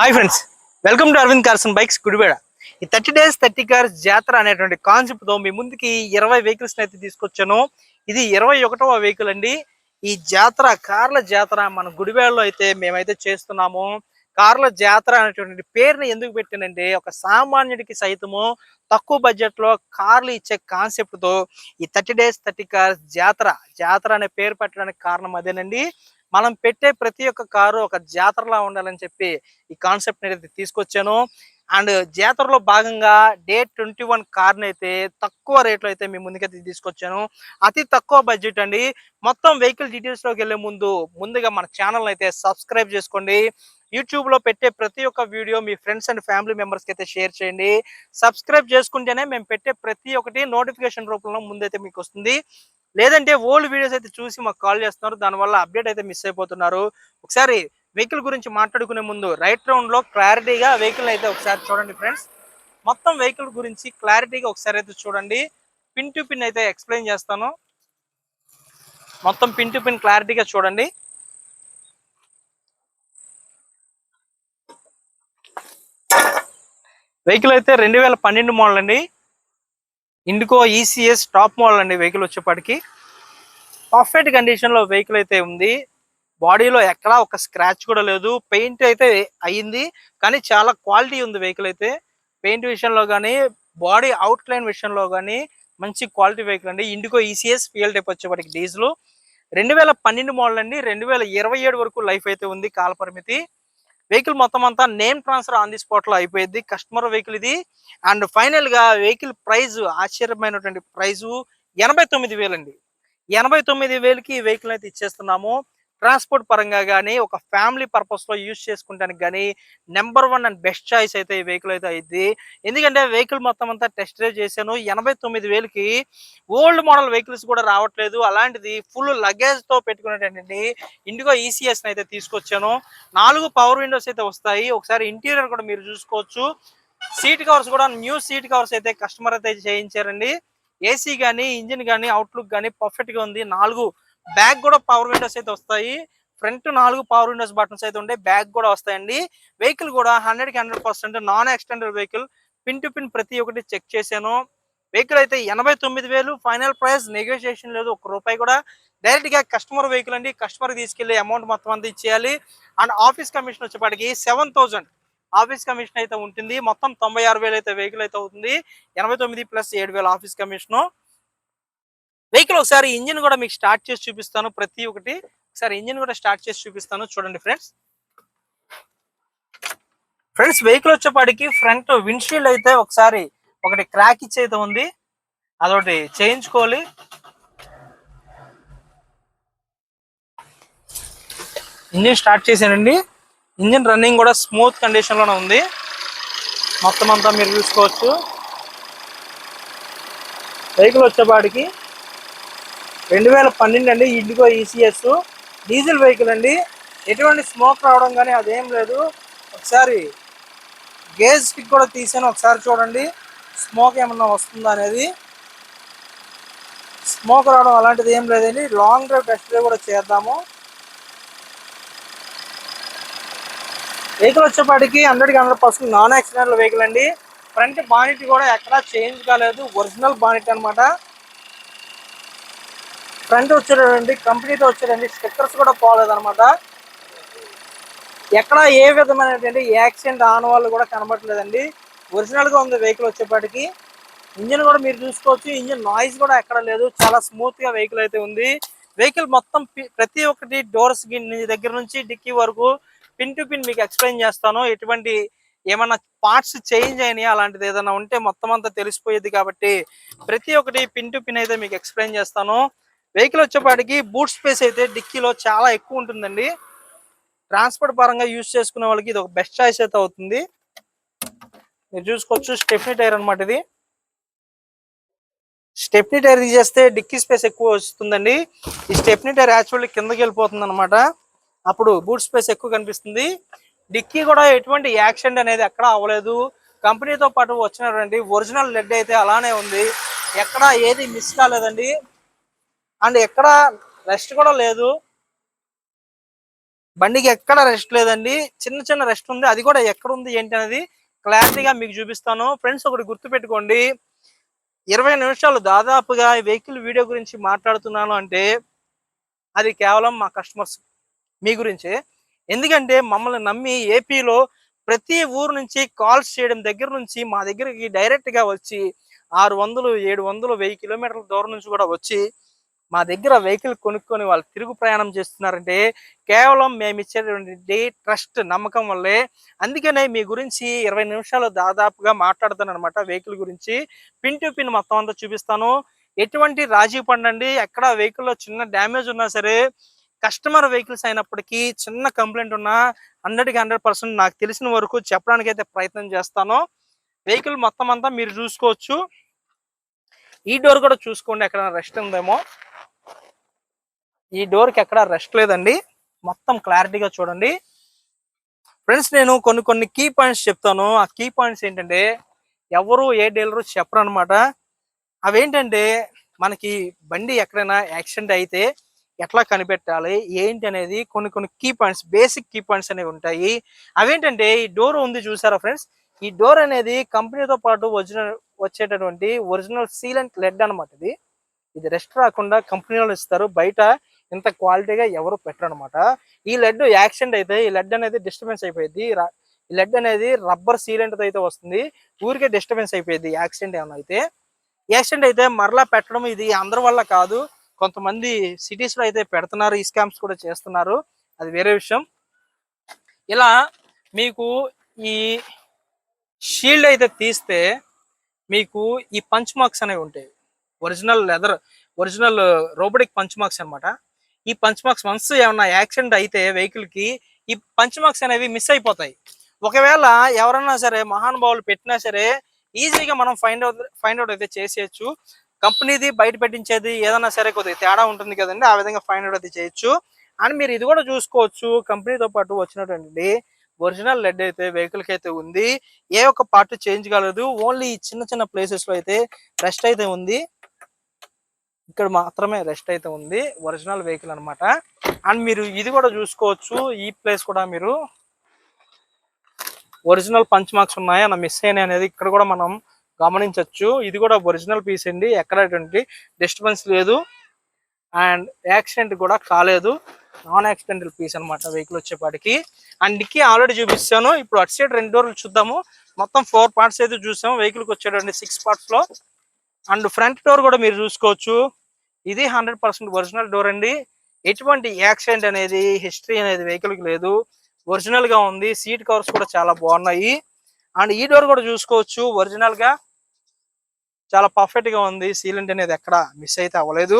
Hi friends welcome to Arvind Carson bikes Gudibeda ఈ thirty days thirty cars జాతర అనేటువంటి కాన్సెప్ట్తో మీ ముందుకి ఇరవై వెహికల్స్ అయితే తీసుకొచ్చాను. ఇది ఇరవై ఒకటవ వెహికల్ అండి. ఈ జాతర కార్ల జాతర మన గుడిబేడలో అయితే మేమైతే చేస్తున్నాము. కార్ల జాతర అనేటువంటి పేరుని ఎందుకు పెట్టానంటే ఒక సామాన్యుడికి సైతము తక్కువ బడ్జెట్లో కార్లు ఇచ్చే కాన్సెప్ట్తో ఈ థర్టీ డేస్ థర్టీ కార్స్ జాతర జాతర అనే పేరు పెట్టడానికి కారణం అదేనండి. మనం పెట్టే ప్రతి ఒక్క కారు ఒక జాతరలా ఉండాలని చెప్పి ఈ కాన్సెప్ట్ అయితే తీసుకొచ్చాను. అండ్ జాతరలో భాగంగా డే ట్వంటీ వన్ కార్ని అయితే తక్కువ రేట్లో అయితే మీ ముందుకైతే తీసుకొచ్చాను. అతి తక్కువ బడ్జెట్ అండి. మొత్తం వెహికల్ డీటెయిల్స్లోకి వెళ్ళే ముందు ముందుగా మన ఛానల్ అయితే సబ్స్క్రైబ్ చేసుకోండి. యూట్యూబ్లో పెట్టే ప్రతి ఒక్క వీడియో మీ ఫ్రెండ్స్ అండ్ ఫ్యామిలీ మెంబర్స్కి అయితే షేర్ చేయండి. సబ్స్క్రైబ్ చేసుకుంటేనే మేము పెట్టే ప్రతి ఒక్కటి నోటిఫికేషన్ రూపంలో ముందైతే మీకు వస్తుంది. లేదంటే ఓల్డ్ వీడియోస్ అయితే చూసి మాకు కాల్ చేస్తున్నారు. దానివల్ల అప్డేట్ అయితే మిస్ అయిపోతున్నారు. ఒకసారి వెహికల్ గురించి మాట్లాడుకునే ముందు రైట్ రౌండ్లో క్లారిటీగా వెహికల్ అయితే ఒకసారి చూడండి ఫ్రెండ్స్. మొత్తం వెహికల్ గురించి క్లారిటీగా ఒకసారి అయితే చూడండి. పిన్ టు పిన్ అయితే ఎక్స్ప్లెయిన్ చేస్తాను. మొత్తం పిన్ టు పిన్ క్లారిటీగా చూడండి. వెహికల్ అయితే రెండు వేల పన్నెండు మోడల్ అండి. ఇండికో ఈసీఎస్ టాప్ మోడల్ అండి వెహికల్ వచ్చేప్పటికి పర్ఫెక్ట్ కండిషన్లో వెహికల్ అయితే ఉంది. బాడీలో ఎక్కడా ఒక స్క్రాచ్ కూడా లేదు. పెయింట్ అయితే అయ్యింది. కానీ చాలా క్వాలిటీ ఉంది వెహికల్ అయితే. పెయింట్ విషయంలో కానీ బాడీ అవుట్ లైన్ విషయంలో కానీ మంచి క్వాలిటీ వెహికల్ అండి. ఇండికో ఈసీఎస్ ఫ్యూయల్ టైప్ వచ్చేప్పటికి డీజిల్ రెండు వేల పన్నెండు మోడల్ అండి. రెండు వేల ఇరవై ఏడు వరకు లైఫ్ అయితే ఉంది కాల పరిమితి వెహికల్ మొత్తం అంతా నేమ్ ట్రాన్స్ఫర్ ఆన్ ది స్పాట్లో అయిపోయింది కస్టమర్ వెహికల్ ఇది. అండ్ ఫైనల్గా వెహికల్ ప్రైజ్ ఆశ్చర్యమైనటువంటి ప్రైజు ఎనభై తొమ్మిది వేలండి. ఎనభై తొమ్మిది వేలకి ఈ వెహికల్ అయితే ఇచ్చేస్తున్నాము. ట్రాన్స్పోర్ట్ పరంగా కానీ ఒక ఫ్యామిలీ పర్పస్లో యూజ్ చేసుకుంటానికి కానీ number one and best choice అయితే ఈ వెహికల్ అయితే అయింది ఎందుకంటే వెహికల్ మొత్తం అంతా టెస్ట్ డ్రైవ్ చేశాను. ఎనభై తొమ్మిది వేలకి ఓల్డ్ మోడల్ వెహికల్స్ కూడా రావట్లేదు. అలాంటిది ఫుల్ లగేజ్తో పెట్టుకునేటండి ఇండిగో ఈసీఎస్ అయితే తీసుకొచ్చాను. నాలుగు పవర్ విండోస్ అయితే వస్తాయి. ఒకసారి ఇంటీరియర్ కూడా మీరు చూసుకోవచ్చు. సీట్ కవర్స్ కూడా న్యూ సీట్ కవర్స్ అయితే కస్టమర్ అయితే చేయించారండి. ఏసీ కానీ ఇంజిన్ కానీ అవుట్లుక్ కానీ పర్ఫెక్ట్గా ఉంది. నాలుగు బ్యాక్ కూడా పవర్ విండోస్ అయితే వస్తాయి. ఫ్రంట్ నాలుగు పవర్ విండోస్ బటన్స్ అయితే ఉండే బ్యాక్ కూడా వస్తాయండి. వెహికల్ కూడా హండ్రెడ్కి hundred percent non extended vehicle pin to pin ప్రతి ఒక్కటి చెక్ చేశాను. వెహికల్ అయితే ఎనభై తొమ్మిది వేలు. ఫైనల్ ప్రైస్ నెగోషియేషన్ లేదు. ఒక రూపాయి కూడా. డైరెక్ట్గా కస్టమర్ వెహికల్ అండి. కస్టమర్ తీసుకెళ్ళి అమౌంట్ మొత్తం అంతా ఇచ్చేయాలి. అండ్ ఆఫీస్ కమిషన్ వచ్చేపాటికి సెవెన్ థౌసండ్ ఆఫీస్ కమిషన్ అయితే ఉంటుంది. మొత్తం తొంభై ఆరు వేలు అయితే వెహికల్ అయితే అవుతుంది. ఎనభై తొమ్మిది ప్లస్ ఏడు వేల ఆఫీస్ కమిషను వెహికల్ ఒకసారి ఇంజిన్ కూడా మీకు స్టార్ట్ చేసి చూపిస్తాను. ప్రతి ఒక్కటి ఒకసారి ఇంజిన్ కూడా స్టార్ట్ చేసి చూపిస్తాను. చూడండి ఫ్రెండ్స్. ఫ్రెండ్స్ వెహికల్ వచ్చేపాటికి ఫ్రంట్ విండ్షీల్డ్ అయితే ఒకసారి ఒకటి క్రాక్ ఇచ్చి అయితే ఉంది. అదొకటి చేయించుకోవాలి. ఇంజిన్ స్టార్ట్ చేశానండి ఇంజిన్ రన్నింగ్ కూడా స్మూత్ కండిషన్లోనే ఉంది. మొత్తం అంతా మీరు చూసుకోవచ్చు. వెహికల్ వచ్చేపాటికి రెండు వేల పన్నెండు అండి ఇండిగో ఈసీఎస్ డీజిల్ వెహికల్ అండి. ఎటువంటి స్మోక్ రావడం కానీ అదేం లేదు. ఒకసారి గేజ్ స్టిక్ కూడా తీసాను ఒకసారి చూడండి. స్మోక్ ఏమన్నా వస్తుందా అనేది. స్మోక్ రావడం అలాంటిది ఏం లేదండి. లాంగ్ డ్రైవ్ టెస్ట్ డ్రైవ్ కూడా చేద్దాము. వెహికల్ వచ్చేపాటికి హండ్రెడ్కి hundred percent non accidental vehicle అండి. ఫ్రంట్ బానిట్ కూడా ఎక్కడా చేంజ్ కాలేదు. ఒరిజినల్ బానిట్ అనమాట ఫ్రంట్ వచ్చేటండి కంపెనీతో వచ్చారండి స్టిక్కర్స్ కూడా పోలేదు అనమాట ఎక్కడ ఏ విధమైనటువంటి యాక్సిడెంట్ ఆన వాళ్ళు కూడా కనబడలేదండి ఒరిజినల్గా ఉంది వెహికల్ వచ్చేపాటికి. ఇంజిన్ కూడా మీరు చూసుకోవచ్చు ఇంజిన్ నాయిస్ కూడా ఎక్కడ లేదు. చాలా స్మూత్గా వెహికల్ అయితే ఉంది. వెహికల్ మొత్తం ప్రతి ఒక్కటి డోర్స్ దగ్గర నుంచి డిక్కీ వరకు పిన్ టు పిన్ మీకు ఎక్స్ప్లెయిన్ చేస్తాను. ఎటువంటి ఏమన్నా పార్ట్స్ చేంజ్ అయినాయి అలాంటిది ఏదైనా ఉంటే మొత్తం అంతా తెలిసిపోయేది కాబట్టి ప్రతి ఒక్కటి పిన్ టు పిన్ అయితే మీకు ఎక్స్ప్లెయిన్ చేస్తాను. వెహికల్ వచ్చేపాటికి బూట్ స్పేస్ అయితే డిక్కీలో చాలా ఎక్కువ ఉంటుందండి. ట్రాన్స్పోర్ట్ పరంగా యూజ్ చేసుకునే వాళ్ళకి ఇది ఒక బెస్ట్ చాయిస్ అయితే అవుతుంది. మీరు చూసుకోవచ్చు స్టెఫ్నీ టైర్ అన్నమాట ఇది. స్టెప్నీ టైర్ తీసేస్తే డిక్కీ స్పేస్ ఎక్కువ వస్తుందండి. ఈ స్టెప్నీ టైర్ యాక్చువల్లీ కిందకి వెళ్ళిపోతుంది అనమాట అప్పుడు బూట్ స్పేస్ ఎక్కువ కనిపిస్తుంది. డిక్కీ కూడా ఎటువంటి యాక్సిడెంట్ అనేది ఎక్కడ అవ్వలేదు. కంపెనీతో పాటు వచ్చినటువంటి ఒరిజినల్ లెడ్ అయితే అలానే ఉంది. ఎక్కడ ఏది మిస్ కాలేదండి. అండ్ ఎక్కడ రెస్ట్ కూడా లేదు. బండికి ఎక్కడ రెస్ట్ లేదండి. చిన్న చిన్న రెస్ట్ ఉంది. అది కూడా ఎక్కడ ఉంది ఏంటి అనేది క్లారిటీగా మీకు చూపిస్తాను. ఫ్రెండ్స్ ఒకటి గుర్తు పెట్టుకోండి ఇరవై నిమిషాలు దాదాపుగా వెహికల్ వీడియో గురించి మాట్లాడుతున్నాను అంటే అది కేవలం మా కస్టమర్స్ మీ గురించే. ఎందుకంటే మమ్మల్ని నమ్మి ఏపీలో ప్రతి ఊరు నుంచి కాల్స్ చేయడం దగ్గర నుంచి మా దగ్గరికి డైరెక్ట్గా వచ్చి ఆరు వందలు ఏడు వందలు వెయ్యి కిలోమీటర్ల దూరం నుంచి కూడా వచ్చి మా దగ్గర వెహికల్ కొనుక్కొని వాళ్ళు తిరుగు ప్రయాణం చేస్తున్నారంటే కేవలం మేము ఇచ్చేటువంటి ట్రస్ట్ నమ్మకం వల్లే. అందుకనే మీ గురించి ఇరవై నిమిషాలు దాదాపుగా మాట్లాడతాను అనమాట వెహికల్ గురించి. పిన్ టు పిన్ మొత్తం అంతా చూపిస్తాను. ఎటువంటి రాజీ పండండి ఎక్కడ వెహికల్లో చిన్న డ్యామేజ్ ఉన్నా సరే కస్టమర్ వెహికల్స్ అయినప్పటికీ చిన్న కంప్లైంట్ ఉన్నా హండ్రెడ్కి హండ్రెడ్ పర్సెంట్ నాకు తెలిసిన వరకు చెప్పడానికి అయితే ప్రయత్నం చేస్తాను. వెహికల్ మొత్తం అంతా మీరు చూసుకోవచ్చు. ఈ డోర్ కూడా చూసుకోండి. ఎక్కడ రెస్ట్ ఉందేమో. ఈ డోర్కి ఎక్కడ రెస్ట్ లేదండి. మొత్తం క్లారిటీగా చూడండి. ఫ్రెండ్స్ నేను కొన్ని కొన్ని కీ పాయింట్స్ చెప్తాను. ఆ కీ పాయింట్స్ ఏంటంటే ఎవరు ఏ డీలరు చెప్పరు అనమాట అవేంటంటే మనకి బండి ఎక్కడైనా యాక్సిడెంట్ అయితే ఎట్లా కనిపెట్టాలి ఏంటి అనేది కొన్ని కొన్ని key points basic key points అనేవి ఉంటాయి. అవేంటంటే ఈ డోర్ ఉంది చూసారా ఫ్రెండ్స్? ఈ డోర్ అనేది కంపెనీతో పాటు ఒరిజినల్ వచ్చేటటువంటి ఒరిజినల్ సీలెంట్ లెడ్ అనమాట ఇది. ఇది రెస్ట్ రాకుండా కంపెనీ వాళ్ళు ఇస్తారు. బయట ఇంత క్వాలిటీగా ఎవరు పెట్టరు అనమాట ఈ లెడ్ యాక్సిడెంట్ అయితే ఈ లెడ్ అనేది డిస్టర్బెన్స్ అయిపోయింది ఈ లెడ్ అనేది రబ్బర్ సీలెంట్ అయితే వస్తుంది. ఊరికే డిస్టర్బెన్స్ అయిపోయింది యాక్సిడెంట్ ఏమైనా అయితే. యాక్సిడెంట్ అయితే మరలా పెట్టడం ఇది అందరి వల్ల కాదు. కొంతమంది సిటీస్లో అయితే పెడుతున్నారు. ఈ స్కామ్స్ కూడా చేస్తున్నారు. అది వేరే విషయం. ఇలా మీకు ఈ షీల్డ్ అయితే తీస్తే మీకు ఈ పంచ్ మార్క్స్ అనేవి ఉంటాయి. Original leather original robotic punch marks అన్నమాట. ఈ పంచ్ మార్క్స్ వన్స్ ఏమన్నా యాక్సిడెంట్ అయితే వెహికల్కి ఈ పంచ్ మార్క్స్ అనేవి మిస్ అయిపోతాయి. ఒకవేళ ఎవరన్నా సరే మహానుభావులు పెట్టినా సరే ఈజీగా మనం ఫైండ్ అవుట్ ఫైండ్ అవుట్ అయితే చేసేయచ్చు. కంపెనీది బయట పెట్టించేది ఏదైనా సరే కొద్దిగా తేడా ఉంటుంది కదండి ఆ విధంగా ఫైండ్ అవుట్ అయితే చేయొచ్చు. అండ్ మీరు ఇది కూడా చూసుకోవచ్చు కంపెనీతో పాటు వచ్చినటువంటి ఒరిజినల్ లెడ్ అయితే వెహికల్కి అయితే ఉంది. ఏ ఒక్క పార్ట్ చేంజ్ కాలేదు ఓన్లీ చిన్న చిన్న ప్లేసెస్లో అయితే రెస్ట్ అయితే ఉంది. ఇక్కడ మాత్రమే రెస్ట్ అయితే ఉంది. ఒరిజినల్ వెహికల్ అన్నమాట. అండ్ మీరు ఇది కూడా చూసుకోవచ్చు. ఈ ప్లేస్ కూడా మీరు ఒరిజినల్ పంచ్ మార్క్స్ ఉన్నాయి? అన్న మిస్ అయినాయి అనేది ఇక్కడ కూడా మనం గమనించవచ్చు ఇది కూడా ఒరిజినల్ పీస్ అండి. ఎక్కడటువంటి డిస్టర్బెన్స్ లేదు. అండ్ యాక్సిడెంట్ కూడా కాలేదు. నాన్ యాక్సిడెంటల్ పీస్ అన్నమాట వెహికల్ వచ్చేపాటికి. అండ్ డిక్కీ ఆల్రెడీ చూపిస్తాను. ఇప్పుడు అటు సైడ్ రెండు డోర్లు చూద్దాము. మొత్తం ఫోర్ పార్ట్స్ అయితే చూసాము. వెహికల్కి వచ్చేటండి సిక్స్ పార్ట్స్లో అండ్ ఫ్రంట్ డోర్ కూడా మీరు చూసుకోవచ్చు. ఇది హండ్రెడ్ పర్సెంట్ ఒరిజినల్ డోర్ అండి. ఎటువంటి యాక్సిడెంట్ అనేది హిస్టరీ అనేది వెహికల్కి లేదు. ఒరిజినల్గా ఉంది. సీట్ కవర్స్ కూడా చాలా బాగున్నాయి. అండ్ ఈ డోర్ కూడా చూసుకోవచ్చు. ఒరిజినల్గా చాలా పర్ఫెక్ట్గా ఉంది. సీలెంట్ అనేది ఎక్కడ మిస్ అయితే అవ్వలేదు.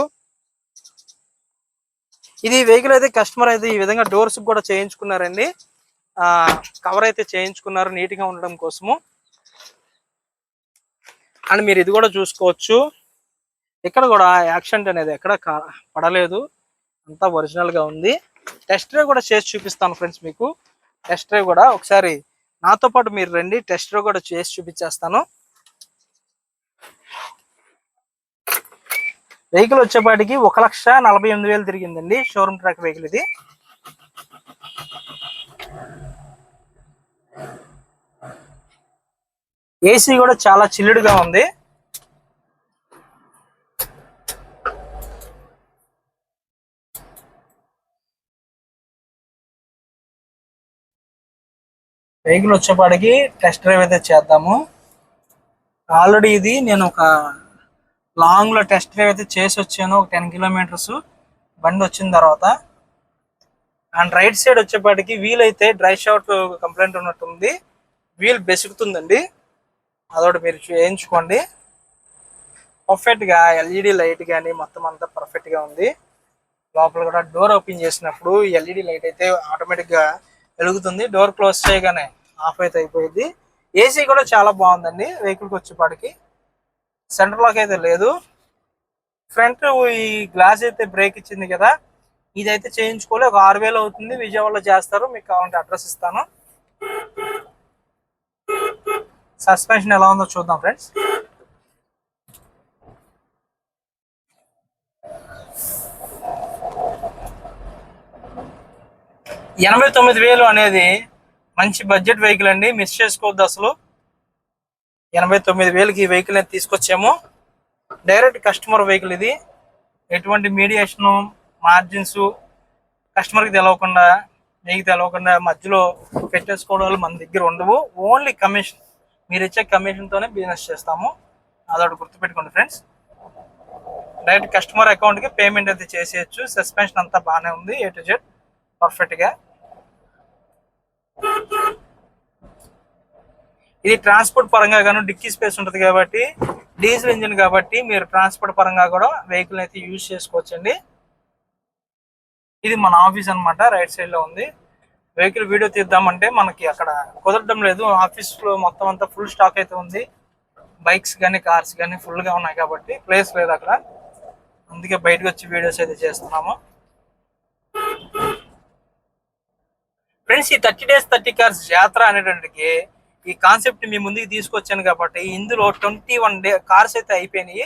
ఇది వెహికల్ అయితే కస్టమర్ అయితే ఈ విధంగా డోర్స్ కూడా చేయించుకున్నారండి. ఆ కవర్ అయితే చేయించుకున్నారు నీట్గా ఉండడం కోసము. అండ్ మీరు ఇది కూడా చూసుకోవచ్చు. ఇక్కడ కూడా యాక్సిడెంట్ అనేది ఎక్కడ పడలేదు. అంతా ఒరిజినల్గా ఉంది. టెస్ట్ డ్రైవ్ కూడా చేసి చూపిస్తాను ఫ్రెండ్స్ మీకు. టెస్ట్ డ్రైవ్ కూడా ఒకసారి నాతో పాటు మీరు రండి టెస్ట్ డ్రైవ్ కూడా చేసి చూపించేస్తాను. వెహికల్ వచ్చేపాటికి ఒక లక్ష నలభై ఎనిమిది వేలు తిరిగిందండి. షోరూమ్ ట్రాక్ వెహికల్ ఇది. ఏసీ కూడా చాలా చిల్లుడుగా ఉంది. వెహికల్ వచ్చేపాటికి టెస్ట్ డ్రైవ్ అయితే చేద్దాము. ఆల్రెడీ ఇది నేను ఒక లాంగ్లో టెస్ట్ డ్రైవ్ అయితే చేసి వచ్చాను ఒక టెన్ కిలోమీటర్స్ బండి వచ్చిన తర్వాత. అండ్ రైట్ సైడ్ వచ్చేపాటికి వీల్ అయితే డ్రై షాట్ కంప్లైంట్ ఉన్నట్టుంది. వీల్ బెసుకుతుందండి. అదొకటి మీరు చేయించుకోండి. పర్ఫెక్ట్గా ఎల్ఈడి లైట్ కానీ మొత్తం అంతా పర్ఫెక్ట్గా ఉంది. లోపల కూడా డోర్ ఓపెన్ చేసినప్పుడు ఎల్ఈడి లైట్ అయితే ఆటోమేటిక్గా వెలుగుతుంది. డోర్ క్లోజ్ చేయగానే ఆఫ్ అయితే అయిపోయింది. ఏసీ కూడా చాలా బాగుందండి. వెహికల్కి వచ్చేపాటికి సెంటర్ లాక్ అయితే లేదు. ఫ్రంట్ ఈ గ్లాస్ అయితే బ్రేక్ ఇచ్చింది కదా. ఇదైతే చేయించుకోలే ఒక ఆరు వేలు అవుతుంది. విజయవాడలో చేస్తారు. మీకు కావాలంటే అడ్రస్ ఇస్తాను. సస్పెన్షన్ ఎలా ఉందో చూద్దాం ఫ్రెండ్స్ ఎనభై తొమ్మిది వేలు అనేది మంచి బడ్జెట్ వెహికల్ అండి. మిస్ చేసుకోవద్దు అసలు. ఎనభై తొమ్మిది వేలకి ఈ వెహికల్ అనేది తీసుకొచ్చాము. డైరెక్ట్ కస్టమర్ వెహికల్ ఇది. ఎటువంటి మీడియేషన్ మార్జిన్స్ కస్టమర్కి తెలవకుండా మీకు తెలవకుండా మధ్యలో పెట్టేసుకోవడాలు మన దగ్గర ఉండవు. ఓన్లీ కమిషన్ మీరు ఇచ్చే కమిషన్తోనే బిజినెస్ చేస్తాము. అదొకటి గుర్తుపెట్టుకోండి ఫ్రెండ్స్ డైరెక్ట్ కస్టమర్ అకౌంట్కి పేమెంట్ అయితే చేసేయచ్చు. సస్పెన్షన్ అంతా బాగానే ఉంది ఏ టు జెడ్ పర్ఫెక్ట్గా ఇది ట్రాన్స్పోర్ట్ పరంగా గాను డిక్కీ స్పేస్ ఉంటుంది కాబట్టి డీజిల్ ఇంజిన్ కాబట్టి మీరు ట్రాన్స్పోర్ట్ పరంగా కూడా వెహికల్ అయితే యూజ్ చేసుకోవచ్చండి. ఇది మన ఆఫీస్ అన్నమాట రైట్ సైడ్లో ఉంది. వెహికల్ వీడియో తీద్దామంటే మనకి అక్కడ కుదరడం లేదు. ఆఫీస్లో మొత్తం అంతా ఫుల్ స్టాక్ అయితే ఉంది. బైక్స్ కానీ కార్స్ కానీ ఫుల్గా ఉన్నాయి కాబట్టి ప్లేస్ లేదు అక్కడ. అందుకే బయటకు వచ్చి వీడియోస్ అయితే చేస్తున్నాము. ఫ్రెండ్స్ ఈ థర్టీ డేస్ థర్టీ కార్స్ జాతర అనేటువంటికి ఈ కాన్సెప్ట్ మీ ముందుకు తీసుకొచ్చాను కాబట్టి ఇందులో ట్వంటీ వన్ డే కార్స్ అయితే అయిపోయినాయి.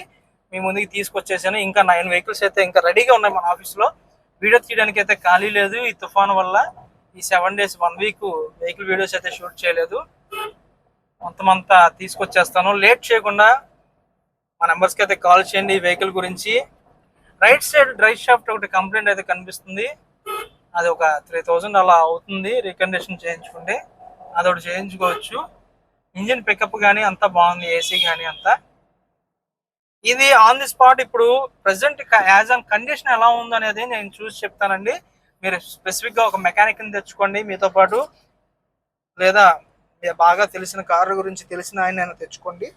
మీ ముందుకు తీసుకొచ్చేసాను. ఇంకా నైన్ వెహికల్స్ అయితే ఇంకా రెడీగా ఉన్నాయి మన ఆఫీస్లో వీడియో తీయడానికి అయితే ఖాళీ లేదు. ఈ తుఫాన్ వల్ల ఈ seven days one week vehicle videos అయితే షూట్ చేయలేదు. మొత్తం అంతా తీసుకొచ్చేస్తాను. లేట్ చేయకుండా మా నెంబర్స్కి అయితే కాల్ చేయండి ఈ వెహికల్ గురించి. రైట్ సైడ్ డ్రైవ్ షాఫ్ట్ ఒకటి కంప్లైంట్ అయితే కనిపిస్తుంది. అది ఒక త్రీ థౌజండ్ అలా అవుతుంది రికండేషన్ చేయించుకుంటే అది ఒకటి చేయించుకోవచ్చు. ఇంజిన్ పికప్ కానీ అంతా బాగుంది ఏసీ కానీ అంతా. ఇది ఆన్ ది స్పాట్ ఇప్పుడు ప్రెసెంట్ యాజ్ అన్ కండిషన్ ఎలా ఉందనేది నేను చూసి చెప్తానండి. మీరు స్పెసిఫిక్గా ఒక మెకానిక్ని తెచ్చుకోండి మీతో పాటు లేదా బాగా తెలిసిన కారు గురించి తెలిసిన ఆయన తెచ్చుకోండి.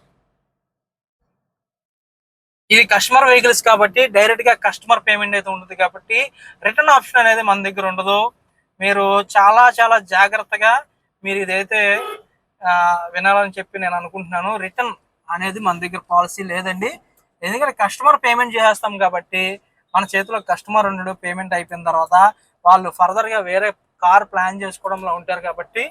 ఇది కస్టమర్ వెహికల్స్ కాబట్టి డైరెక్ట్గా కస్టమర్ పేమెంట్ అయితే ఉంటుంది కాబట్టి రిటర్న్ ఆప్షన్ అనేది మన దగ్గర ఉండదు. మీరు చాలా చాలా జాగ్రత్తగా మీరు ఇదైతే వినాలని చెప్పి నేను అనుకుంటున్నాను. రిటర్న్ అనేది మన దగ్గర పాలసీ లేదండి. ఎందుకంటే కస్టమర్ పేమెంట్ చేసేస్తాం కాబట్టి మన చేతిలో కస్టమర్ ఉండడు పేమెంట్ అయిపోయిన తర్వాత వాళ్ళు ఫర్దర్గా వేరే కార్ ప్లాన్ చేసుకోవడంలో ఉంటారు కాబట్టి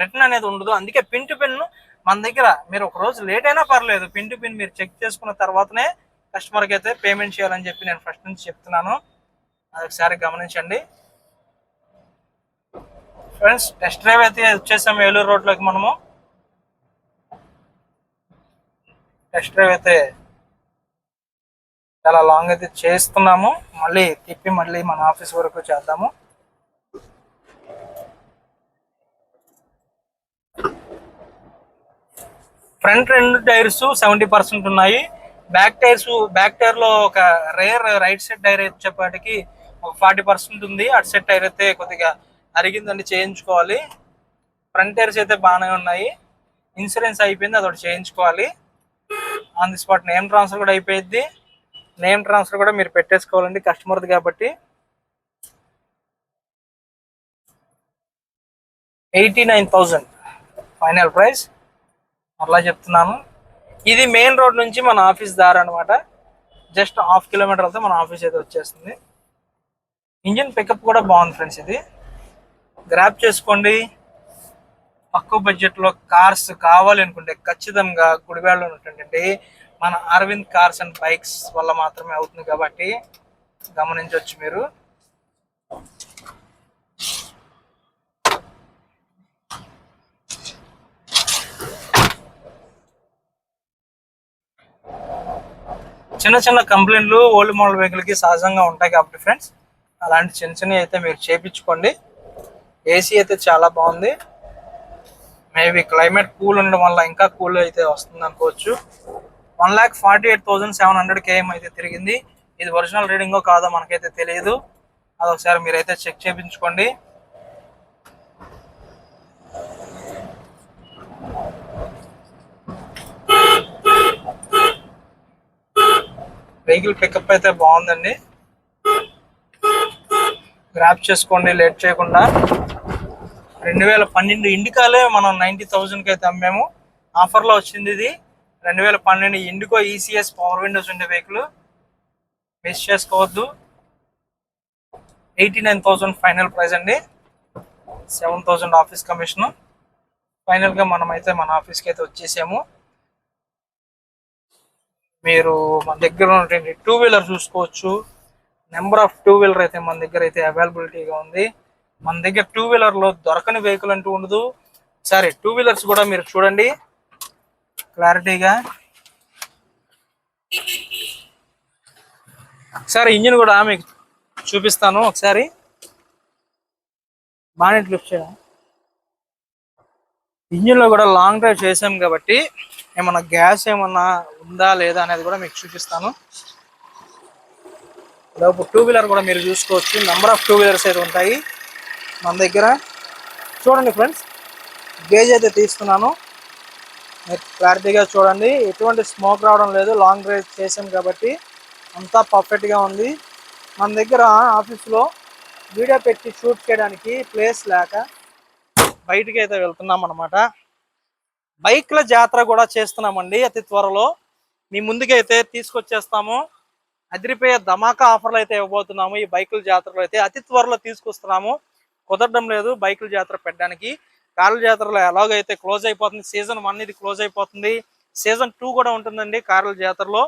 రిటర్న్ అనేది ఉండదు. అందుకే పిన్ టు పిన్ మన దగ్గర మీరు ఒక రోజు లేట్ అయినా పర్లేదు. పిన్ టు పిన్ మీరు చెక్ చేసుకున్న తర్వాతనే కస్టమర్కి అయితే పేమెంట్ చేయాలని చెప్పి నేను ఫస్ట్ నుంచి చెప్తున్నాను. అది ఒకసారి గమనించండి. ఫ్రెండ్స్ టెస్ట్ డ్రైవ్ అయితే వచ్చేసాము ఏలూరు రోడ్లోకి మనము. టెస్ట్ డ్రైవ్ అయితే చాలా లాంగ్ అయితే చేస్తున్నాము. మళ్ళీ తిప్పి మళ్ళీ మన ఆఫీస్ వరకు చేద్దాము. ఫ్రంట్ రెండు టైర్స్ సెవెంటీ పర్సెంట్ ఉన్నాయి. బ్యాక్ టైర్స్ బ్యాక్ టైర్లో ఒక రేర్ రైట్ సైడ్ టైర్ వచ్చేపాటికి ఒక ఫార్టీ పర్సెంట్ ఉంది. అటు సైడ్ టైర్ అయితే కొద్దిగా అరిగిందండి చేయించుకోవాలి. ఫ్రంట్ టైర్స్ అయితే బాగానే ఉన్నాయి. ఇన్సూరెన్స్ అయిపోయింది అదొకటి చేయించుకోవాలి. On the spot name transfer కూడా అయిపోయింది. నేమ్ ట్రాన్స్ఫర్ కూడా మీరు పెట్టేసుకోవాలండి కస్టమర్ది కాబట్టి. Eighty nine thousand final price అలా చెప్తున్నాను. ఇది మెయిన్ రోడ్ నుంచి మన ఆఫీస్ దారి అనమాట జస్ట్ హాఫ్ కిలోమీటర్ అయితే మన ఆఫీస్ అయితే వచ్చేస్తుంది. ఇంజిన్ పికప్ కూడా బాగుంది ఫ్రెండ్స్ ఇది. గ్రాప్ చేసుకోండి. తక్కువ బడ్జెట్లో కార్స్ కావాలి అనుకుంటే ఖచ్చితంగా గుడివాడలో ఉన్నటువంటి మన అరవింద్ కార్స్ అండ్ బైక్స్ వల్ల మాత్రమే అవుతుంది కాబట్టి గమనించవచ్చు మీరు. చిన్న చిన్న కంప్లైంట్లు ఓల్డ్ మోడల్ వెహికల్కి సహజంగా ఉంటాయి కాబట్టి ఫ్రెండ్స్. అలాంటి చిన్న చిన్నవి అయితే మీరు చేపించుకోండి. ఏసీ అయితే చాలా బాగుంది. మేబీ క్లైమేట్ కూల్ ఉండడం వల్ల ఇంకా కూల్ అయితే వస్తుంది అనుకోవచ్చు. One lakh forty eight thousand seven hundred KM అయితే తిరిగింది. ఇది ఒరిజినల్ రీడింగో కాదో మనకైతే తెలియదు. అదొకసారి మీరైతే చెక్ చేయించుకోండి వెహికల్ పికప్ అయితే బాగుందండి. గ్రాప్ చేసుకోండి లేట్ చేయకుండా. రెండు వేల పన్నెండు ఇండికాలే మనం నైంటీ థౌజండ్కి అయితే అమ్మాము. ఆఫర్లో వచ్చింది ఇది. రెండు వేల పన్నెండు ఇండికో ఈసీఎస్ పవర్ విండోస్ ఉండే వెహికల్ మిస్ చేసుకోవద్దు. Eighty nine thousand final price అండి. సెవెన్ థౌజండ్ ఆఫీస్ కమిషన్ ఫైనల్గా మనం అయితే మన ఆఫీస్కి అయితే వచ్చేసాము. మీరు మన దగ్గర ఉన్నటువంటి టూ వీలర్ చూసుకోవచ్చు. నెంబర్ ఆఫ్ టూ వీలర్ అయితే మన దగ్గర అయితే అవైలబిలిటీగా ఉంది. మన దగ్గర టూ వీలర్లో దొరకని వెహికల్ అంటూ ఉండదు. సరే టూ వీలర్స్ కూడా మీరు చూడండి. క్లారిటీగా ఒకసారి ఇంజిన్ కూడా మీకు చూపిస్తాను ఒకసారి. బానెట్ లిఫ్ట్ చేయడం. ఇంజిన్లో కూడా లాంగ్ డ్రైవ్ చేసాం కాబట్టి ఏమన్నా గ్యాస్ ఏమన్నా ఉందా లేదా అనేది కూడా మీకు చూపిస్తాను. లోపు టూ వీలర్ కూడా మీరు చూసుకోవచ్చు. నెంబర్ ఆఫ్ టూ వీలర్స్ అయితే ఉంటాయి మన దగ్గర. చూడండి ఫ్రెండ్స్ గేజ్ అయితే తీసుకున్నాను మీరు క్లారిటీగా చూడండి. ఎటువంటి స్మోక్ రావడం లేదు. లాంగ్ డ్రైవ్ చేసాం కాబట్టి అంతా పర్ఫెక్ట్గా ఉంది. మన దగ్గర ఆఫీస్లో వీడియో పెట్టి షూట్ చేయడానికి ప్లేస్ లేక బయటికి అయితే వెళ్తున్నాం అనమాట బైక్ల జాతర కూడా చేస్తున్నామండి. అతి త్వరలో మీ ముందుకైతే తీసుకొచ్చేస్తాము. అదిరిపోయే ధమాకా ఆఫర్లు అయితే ఇవ్వబోతున్నాము. ఈ బైకుల జాతరలో అయితే అతి త్వరలో తీసుకొస్తున్నాము. కుదరడం లేదు బైకుల జాతర పెట్టడానికి. కార్ల జాతరలో ఎలాగైతే క్లోజ్ అయిపోతుంది సీజన్ వన్ ఇది క్లోజ్ అయిపోతుంది. సీజన్ టూ కూడా ఉంటుందండి కార్ల జాతరలో.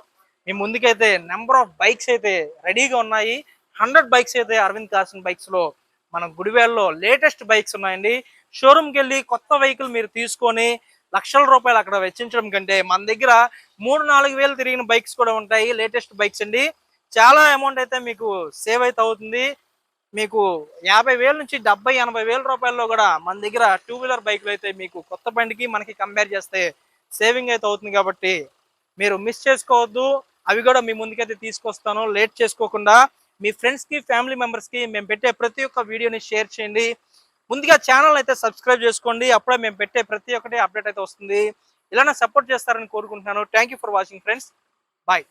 మీ ముందుకైతే నెంబర్ ఆఫ్ బైక్స్ అయితే రెడీగా ఉన్నాయి. హండ్రెడ్ బైక్స్ అయితే అరవింద్ కార్సన్ బైక్స్లో మన గుడివేల్లో లేటెస్ట్ బైక్స్ ఉన్నాయండి. షోరూమ్కి వెళ్ళి కొత్త వెహికల్ మీరు తీసుకొని లక్షల రూపాయలు అక్కడ వెచ్చించడం కంటే మన దగ్గర మూడు నాలుగు వేలు తిరిగిన బైక్స్ కూడా ఉంటాయి. లేటెస్ట్ బైక్స్ అండి. చాలా అమౌంట్ అయితే మీకు సేవ్ అయితే అవుతుంది. మీకు యాభై వేల నుంచి డెబ్బై ఎనభై వేల రూపాయల్లో కూడా మన దగ్గర టూ వీలర్ బైక్లు అయితే మీకు కొత్త బండికి మనకి కంపేర్ చేస్తే సేవింగ్ అయితే అవుతుంది కాబట్టి మీరు మిస్ చేసుకోవద్దు. అవి కూడా మీ ముందుకైతే తీసుకొస్తాను. లేట్ చేసుకోకుండా మీ ఫ్రెండ్స్కి ఫ్యామిలీ మెంబర్స్కి మేము పెట్టే ప్రతి ఒక్క వీడియోని షేర్ చేయండి. ముందుగా ఛానల్ అయితే సబ్స్క్రైబ్ చేసుకోండి. అప్పుడే మేము పెట్టే ప్రతి ఒక్కటి అప్డేట్ అయితే వస్తుంది. ఇలానే సపోర్ట్ చేస్తారని కోరుకుంటున్నాను. Thank for watching friends bye